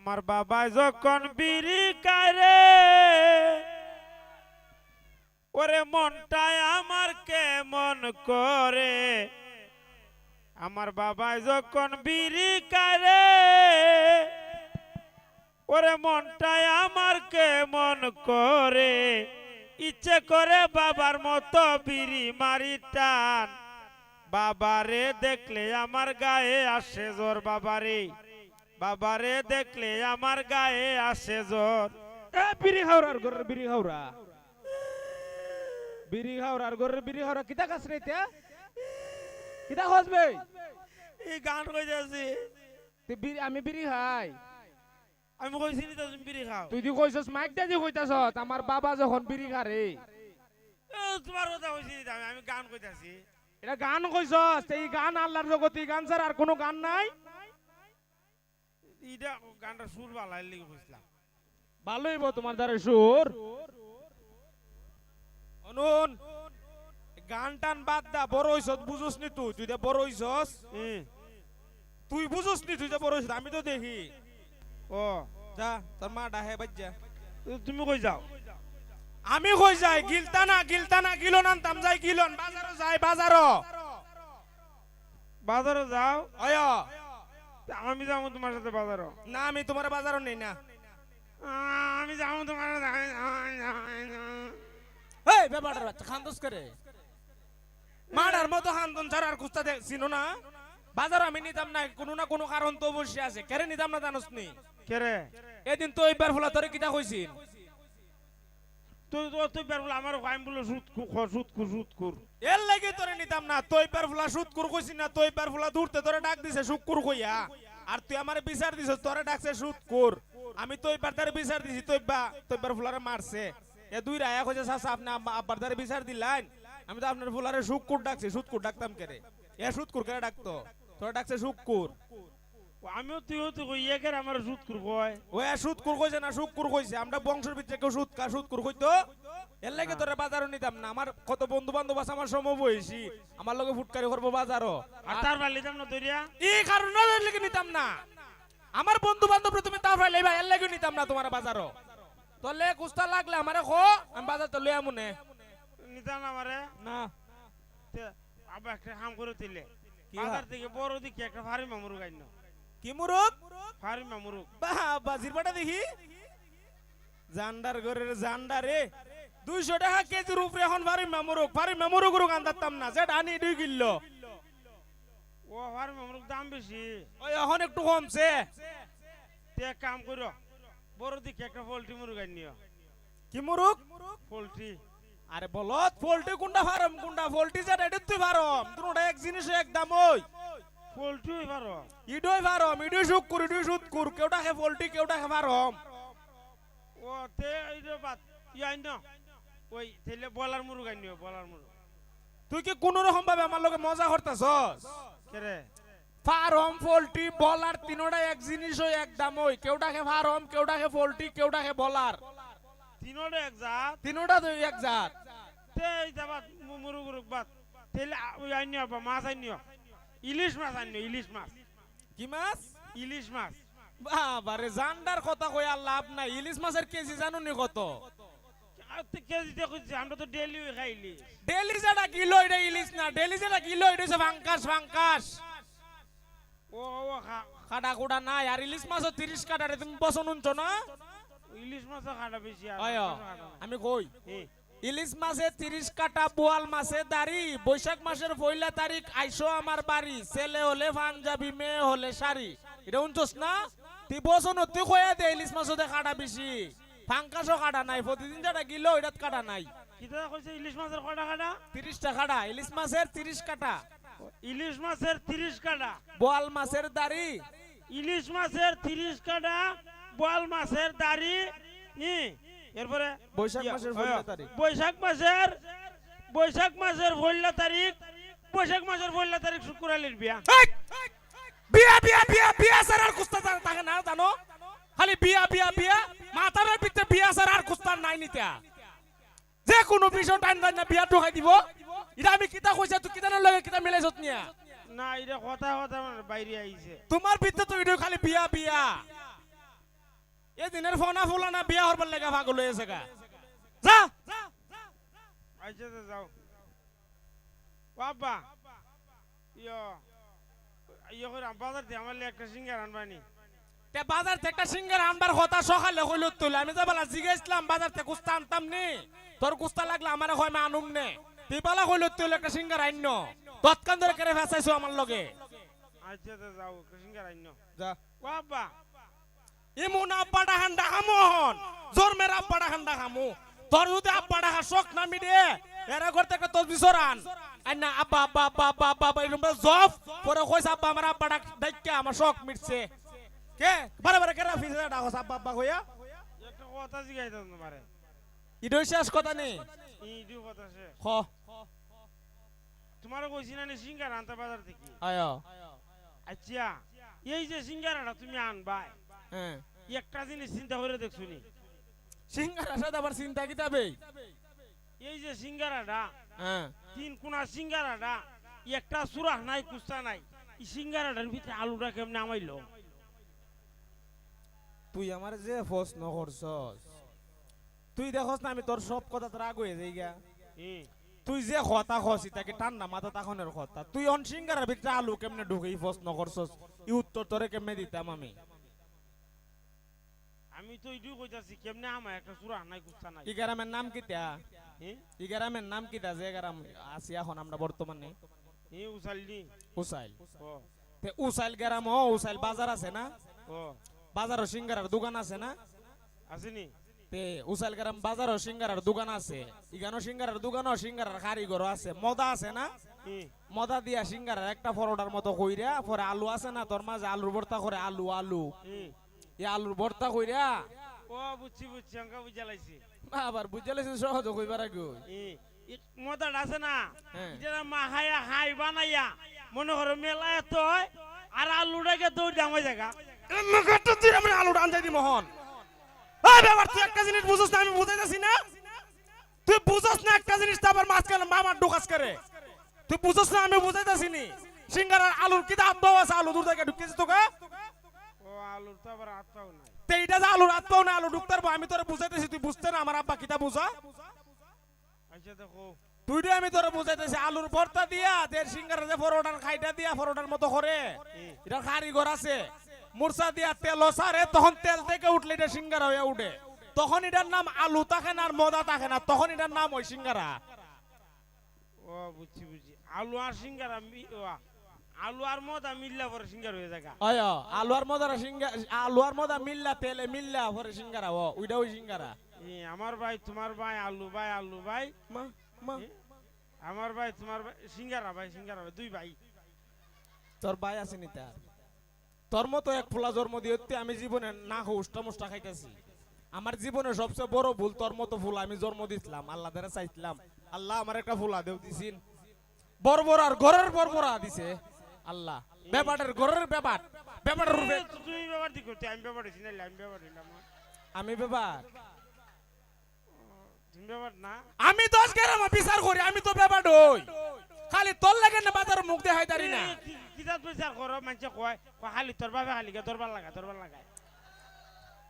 আমার বাবা যখন বিড়ি কারে ওরে মনটায় আমার কেমন করে? আমার বাবা যখন বিড়ি কারে ওরে মনটায় আমার কেমন করে? ইচ্ছে করে বাবার মতো বিড়ি মারি টান। বাবারে দেখলে আমার গায়ে আসে জোর বাবারে। বাবারে দেখলে আমার গায়ে আসে জোর এ বিড়ি খাওয়ার ঘরের বিড়ি খাওয়া বিড়ি খাওয়ার ঘরের বিড়ি খাওয়া কিতা কাছ রে কিতা খসবে এই গান কই যাচ্ছি বিড়ি আমি বিড়ি খাই। আমি কইছি নি তুমি বিড়ি খাও। তুই দি কইছস মাইক দা দি কইতাছস আমার বাবা যখন বিড়ি খারে এ, তোমার কথা কইছি আমি গান কইতাছি। এটা গান কইছস এই গান আল্লাহর জগতে গান ছাড়া আর কোনো গান নাই। ইটা গানটা সুর বালাই লিখে কইছিলাম ভালোই তোমার দ্বারা সুর। অনুন গান টান বাদ দা বড় নি তুই তুই বড় হইছস। তুই নি তুই বড় আমি তো দেখি। ও যা তোর মা ডাহে বাজ্জা তুমি কই যাও? আমি কই যাই? গিলতা না গিলতা না গিলন আনতাম যাই গিলন। বাজারও যাই বাজারও। বাজারে যাও? অয়। আমি যাব তোমার সাথে বাজারও। না আমি তোমার বাজারও নেই না। আমি যাব তোমার এই ব্যাপারটা বাচ্চা খান্দস করে। মাডার মতো খান্দন ছাড়া আর কুস্তা চিনো না? বাজার আমি নিতাম না কোনো না কোনো কারণ তো বসে আছে। কেরে নিতাম না জানোস নি? কেরে এদিন তো এইবার ফলা তোরে কিতা কইছিন কুর এর তোরে নিতাম না সুদ কুর না তোরে ডাক দিছে সুদ কুর কইয়া। আর তুই বিচার তোরে ডাকছে সুদ কুর আমি বিচার দিছি বা মারছে। এ দুই কইছে বিচার আমি তো আপনার ফুলারে সুদ কুর ডাকছি সুদ কুর ডাকতাম কেরে? এ সুদ কুর ডাকতো? তোরে ডাকছে সুদ কুর ও, আমিও তুইও তো ইয়ে কেরে আমার সুদ কুর কয় সুদ কুর কইছে না সুদ কুর কইছে। আমরা বংশের ভিতরে কেউ সুদ কা সুদ কুর কইতো? এর লাগে তোরে বাজারও নিতাম না। আমার কত বন্ধু বান্ধব আছে আমার সম বয়সী আমার লগে ফুটকারি করব বাজারও। আর তার বালি দাম না দরিয়া? এই কারণে এর লাগে নিতাম না। আমার বন্ধু বান্ধব তুমি তা ফাইলে ভাই এর লাগে নিতাম না তোমার বাজারও। তলে কুস্তা লাগলে আমারে খো আমি বাজার তো লইয়া মনে নিতা না আমারে? না। আবার একটা কাম করে দিলে বাজার? থেকে বড় দিকে একটা ফারি মামুরু গাইন। কি মুরুক ফারি মামুরু বা বাজির বাটা দেখি। জান্ডার ঘরের জান্ডারে দুইশো টাকা কেজির উপরে এখন ভারি মেমোরক ভারি মেমোরক রোগ আনতাম না যেটা আনি দুই কিলো। ও ফারি মামুরুক দাম বেশি। ওই এখন একটু কমছে। তে কাম করো বড় দিকে একটা পোল্ট্রি মুরু গাইন নিও। কি মুরুক পোল্ট্রি। আরে বলত পোল্ট্রি কোনটা ফার্ম কোনটা পোল্ট্রি যেটা এটা তুই ফার্ম। দুটোটা এক জিনিস এক দাম ওই। পোল্ট্রি পারো ইডোই ফার্ম ইডোই সুক কর ইডোই সুদ কর কেউটা খে পোল্ট্রি কেউটা খে ফার্ম ও তে এই যে বাত ইয়াই ন? ওই তেলে বলার মুরু নিও বলার মুরু তুই কি কোন রকম ভাবে আমার লগে মজা করতেছস কেরে ফার্ম পোল্ট্রি বলার তিনোটা এক জিনিস ওই এক দাম ওই কেউটা খে ফার্ম কেউটা খে পোল্ট্রি কেউটা খে বলার তিনোটা এক জাত? তিনোটা তো এক জাত। তে এই যাবাত মুরু গুরুক বাত তেলে ওই আইন বা মাছ আইন নিও ইলিশ মাছ নিও ইলিশ মাছ। কি মাছ? ইলিশ মাছ। বাবারে জান্ডার কথা কই আর লাভ নাই। ইলিশ মাছের কেজি জানো নি কত? আর তে আমরা তো ডেলি খাইলি ডেলি যেটা কিলো এটা ইলিশ না ডেলি যেটা কিলো এটা হচ্ছে ফাঙ্কাস ফাঙ্কাস ও ও কাটা কুটা নাই আর ইলিশ মাছও তিরিশ কাটারে তুমি বসন উনছ না? ইলিশ মাছ খাটা বেশি। আমি কই? ইলিশ মাছে তিরিশ কাটা বোয়াল মাছে দাড়ি। বৈশাখ মাসের পয়লা তারিখ আইসো আমার বাড়ি। ছেলে হলে পাঞ্জাবি মেয়ে হলে শাড়ি। এটা উনছস না? তুই বসন তুই কয়া দে ইলিশ দে কাটা বেশি। ফাঙ্কাসও কাটা নাই প্রতিদিন যেটা কিলো এটাত কাটা নাই। কিতা কইছে ইলিশ মাছের কটা কাটা? তিরিশটা কাটা ইলিশ মাছের তিরিশ কাটা। ইলিশ মাছের তিরিশ কাটা। বোয়াল মাছের দাড়ি। ইলিশ মাছের তিরিশ কাটা বোয়াল মাছের দাড়ি। ই এরপরে বৈশাখ মাসের পয়লা তারিখ। বৈশাখ মাসের বৈশাখ মাসের পয়লা তারিখ বৈশাখ মাসের পয়লা তারিখ শুক্রালির বিয়া। বিয়া বিয়া বিয়া বিয়া স্যার আর কুস্তা থাকে না জানো? খালি বিয়া বিয়া বিয়া মাথার ভিতরে বিয়া স্যার আর কুস্তা নাই নিতা। যে কোনো বিষয় টাইম টাইম না বিয়া ঢুকাই দিব। এটা আমি কিতা কইছা তুই কিতা লগে কিতা মিলাইছত নিয়া? না এটা কথা কথা মানে বাইরে আইছে তোমার ভিতরে তো খালি বিয়া বিয়া। এদিনের ফোনা ফুলানা বিয়া হরবার লেগে পাগল হয়েছে গা। যা। আচ্ছা তো যাও। বাবা ইয়ো। ইয়ো করে বাজার দিয়ে আমার একটা সিঙ্গার আনবানি তে বাজার থেকে একটা সিঙ্গার আনবার কথা সকালে কইল তুই। আমি তো বলা জিজ্ঞেসলাম বাজার থেকে কুস্তা আনতাম নি। তোর কুস্তা লাগলে আমার হয় আমি আনুম নে। তুই বলা কইল তুই একটা সিঙ্গার আইন তৎকান ধরে কেড়ে ফেসাইছো আমার লগে। আচ্ছা তো যাও সিঙ্গার আইন যা। বাবা ইমুন আব্বাটা হান্ডা খামোহন জোর মেরা আব্বাটা হান্ডা খামু তোর যদি আব্বাটা হা শখ নামি দে এরা করতে একটা তোর বিসরান আইনা আব্বা আব্বা আব্বা আব্বা আব্বা আব্বা এরকম জফ পরে কইস আব্বা আমার আব্বাটা ডাইকা আমার শখ মিটছে। কে? বারে বারে কেরা ফিসে ডাকস আব্বা আব্বা কইয়া একটা কথা জিগাইতাম তোমারে। ইডই শেষ কথা নেই? ইডি কথা সে খ তোমার কইছি না নি সিঙ্গার আনতে বাজার থেকে। আয়। আচ্ছা এই যে সিঙ্গারাটা তুমি আনবাই। হ্যাঁ। একটা জিনিস চিন্তা করে দেখছ নি? সাথে আবার চিন্তা এই যে সিঙ্গারাটা হ্যাঁ। তিন কোনা সিঙ্গারাটা একটা সুরাহ নাই কুস্তা নাই এই সিঙ্গারাটার ভিতরে আলুটা কেমনে আমাইলো তুই আমার যে প্রশ্ন করছস তুই দেখস না আমি তোর সব কথা তোর আগে যাই গা তুই যে কথা খসি তাকে ঠান্ডা মাথা তাখনের কথা। তুই অন সিঙ্গারের ভিতরে আলু কেমনে ঢুকে এই প্রশ্ন করছস এই উত্তর তোরে কেমনে দিতাম আমি? আমি তো কইতাছি কেমনে আমার একটা সুরাহ নাই নাই? গ্রামের নাম এই গ্রামের নাম যে গ্রাম আছি এখন আমরা বর্তমানে? হ্যাঁ উসালনি উসাইল ও তে উসাইল গ্রাম ও উসাইল বাজার আছে না? ও বাজারও সিঙ্গারার দোকান আছে না? আসেনি তে উসাইল গ্রাম বাজারও সিঙ্গারার দোকান আছে। ইগানো সিঙ্গারার দোকানও সিঙ্গারার কারিগর আছে। মদা আছে না? মদা দিয়া সিঙ্গারার একটা পরোটার মতো কইরা পরে আলু আছে না? তোর মাঝে আলুর ভর্তা করে আলু আলু। আলুর ভর্তা কইরা? ও বুঝছি বুঝছি অঙ্কা বুঝা লাইছি আবার বুঝে লাইছিস সহজ কইবার আগে মদার আছে না? হ্যাঁ। এটা মা হাইয়া হাই বানাইয়া মনে করো মেলায় তো আর আলুটাকে দৌড় দামাই জায়গা। মুখটা তুই আমরা আলু আনজাই দি মোহন। এই ব্যাপার তুই একটা জিনিস বুঝছ না আমি বুঝাইতাছি না। তুই বুঝছ না একটা জিনিস তো আবার মাঝখানে মামার ঢোকাস করে। তুই বুঝছ না আমি বুঝাইতাছি নি। সিঙ্গারার আলুর কি দাম দাও আছে? আলু দূর থেকে ঢুকেছিস তোকে? আলুর তো আবার হাত নাই। তে এইটা যে আলুর হাত পাও না আলু ঢুকতে আমি তোরে বুঝাইতেছি তুই বুঝতে না আমার আব্বা কিতা বুঝা? আচ্ছা দেখো। তুই আমি তোরে বুঝাইতেছি আলুর ভর্তা দিয়া দের সিঙ্গারা যে পরোটার খাইটা দিয়া পরোটার মতো করে। এটা কারিগর আছে মুরসা দিয়া তেল সারে তখন তেল থেকে উঠলে এটা সিঙ্গারা হয়ে উঠে। তখন এটার নাম আলু থাকে না আর মদা থাকে না তখন এটার নাম ওই সিঙ্গারা। ও বুঝছি বুঝছি। আলু আর সিঙ্গারা আলু আর মদা মিললা পরে সিঙ্গার হয়ে জায়গা অয় আলু আর মদার সিঙ্গা আলু আর মদা মিল্লা তেলে মিল্লা পরে সিঙ্গারা ও ওইটা ওই সিঙ্গারা। আমার ভাই তোমার ভাই আলু ভাই আলু ভাই। মা মা। এ, আমার ভাই তোমার ভাই সিঙ্গারা ভাই সিঙ্গারা ভাই দুই ভাই। তোর ভাই আসেনি তার? তোর মতো এক ফুলা জন্ম দিয়ে আমি জীবনে না হুষ্টা মুষ্টা খাইতেছি। আমার জীবনে সবচেয়ে বড় ভুল তোর মতো ফুল আমি জন্ম দিছিলাম আল্লাহ দ্বারা চাইছিলাম। আল্লাহ আমার একটা ফুলা দেও দিছিন। বর্বরার ঘরের বর্বরা দিছে। আল্লাহ। ব্যাপারের ঘরের ব্যাপার। ব্যাপারের রূপে তুমি ব্যাপার দি করতে আমি ব্যাপার দিছি না আমি ব্যাপার দিলাম। আমি ব্যাপার। তুমি ব্যাপার না? আমি দশ গ্রাম বিচার করি আমি তো ব্যাপার হই খালি তোর লাগে না বাজার মুখ দেখাই দাঁড়ি না। কিতাব বিচার করো মানুষে কয় খালি তোর বাপে খালি গে দরবার লাগা লাগায়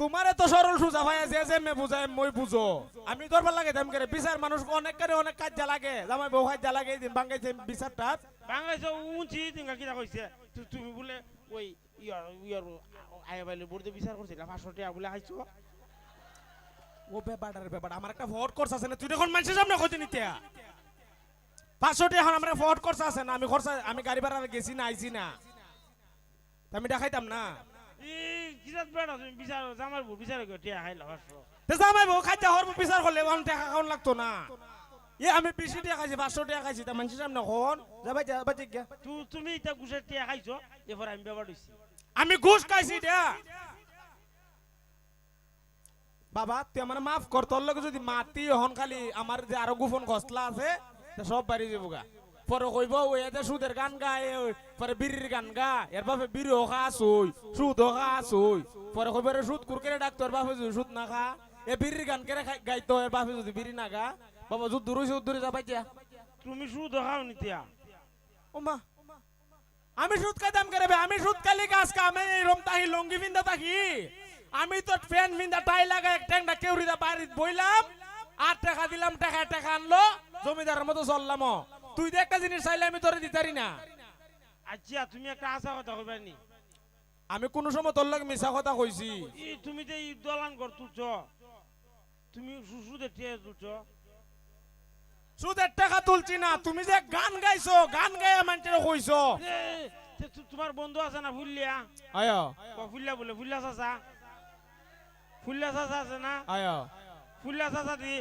তোমারে তো সরল সুজা ভাই যে যে মে বুঝাই মই বুঝো। আমি দরবার লাগে তেম করে বিচার মানুষ অনেক করে অনেক কাজ লাগে। জামাই বউ কাজ লাগে এই দিন বাঙ্গাইছে বিচারটা বাংলাদেশ উঁচি তুমি কিতা কইছে। তুমি বলে ওই ইয়ার ইয়ার আয়া বাইলে বলতে বিচার করছিল পাঁচশো টাকা বলে খাইছো ও ব্যাপারটার ব্যাপার আমার একটা ফট কোর্স আছে না তুই এখন মানুষের সামনে খোঁজ নিতে। পাঁচশো টাকা এখন আমার ফট কোর্স আছে না আমি খরচা আমি গাড়ি ভাড়া গেছি না আইছি না। আমি দেখাইতাম না। বেড়া তুমি বিচার জামার বউ বিচার তে জামাই বউ খাইতে হরব বিচার করলে টাকা লাগতো না। এ আমি বেশি টাকা খাইছি পাঁচশো টাকা খাইছি তা মানুষের সামনে খন যাবাই তুমি এটা খাইছো এরপর আমি হইছি আমি ঘুষ খাইছি দিয়া বাবা তুই আমার মাফ কর তোর লগে যদি মাতি হন খালি আমার যে আরও গোপন খসলা আছে সব বাড়ি যাব গা পরে কইব ওই এতে সুদের গান গায় পরে বিড়ির গান গা এর বাপে বিড়ি খা আসুই সুদ খা আসুই পরে কইব রে সুদ কুরকেরে ডাক্তার বাপে যদি সুদ না খা এ বিড়ির গান কেরে গাইতো এর বাপে যদি বিড়ি না গা? বাবা যুদ্ধ রইছে উদ্ধরে যাবাই যা তুমি সুদ খাও নিতিয়া ও মা আমি সুদ খাইতাম করে আমি সুদ খালি গাছ কামে এই রম তাহি লঙ্গি পিন্দা থাকি আমি তো ফ্যান মিন্দা টাই লাগা এক ট্যাংটা কেউরিদা বাড়িত বইলাম আর টাকা দিলাম টাকা টাকা আনলো জমিদারের মতো চললাম। তুই তো একটা জিনিস চাইলে আমি তোরে দিতারি না। আচ্ছা তুমি একটা আশা কথা কইবা নি। আমি কোনো সময় তোর লাগে মিছা কথা কইছি। ই তুমি যে ই দলান ঘর তুলছ তুমি সুসুদে টিয়ে তুলছ। সুদের টাকা তুলছি না তুমি যে গান গাইছো গান গাইয়া মানুষের কইছো। তোমার বন্ধু আছে না ফুল্লিয়া? আয়। ও ফুল্লিয়া বলে ফুল্লিয়া চাচা? ফুল্লিয়া চাচা আছে না? আয়। ফুল্লিয়া চাচা দি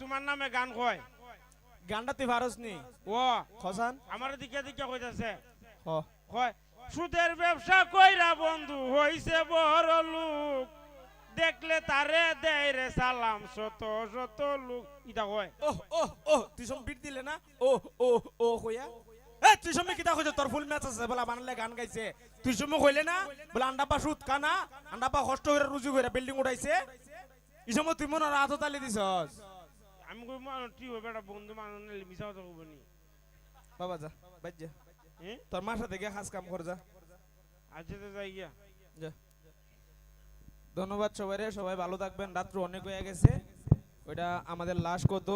তোমার নামে গান কয়। গানটা তুই পারস নি? ও। খসান? আমার দিকে দিকে কইতাছে। হ। কয় সুদের ব্যবসা কইরা বন্ধু হইছে বড় লোক। দেখলে তারে দেয় রে সালাম শত শত লোক। ইটা কয়। ও ও ও তুই সব বিট দিলে না? ও ও ও কইয়া? এ তুই সময় কিতা কইছ? তোর ফুল ম্যাচ আছে বলা বানালে গান গাইছে। তুই সময় কইলে না? বলে আন্ডা পা সুদ কানা আন্ডা পা কষ্ট করে রুজু করে বিল্ডিং উঠাইছে। এই সময় তুই মনে রাত তালি দিছস। আমি কই মানুষ টি হবে এটা বন্ধু মানুষ নিলে মিছা কথা কইব নি। বাবা যা বাজ যা। হ্যাঁ তোর মার সাথে গিয়ে কাজ কাম কর যা। আচ্ছা তো যাই গিয়া। যা। ধন্যবাদ সবাই রে সবাই ভালো থাকবেন। রাত্র অনেক হয়ে গেছে। ওইটা আমাদের লাশ কত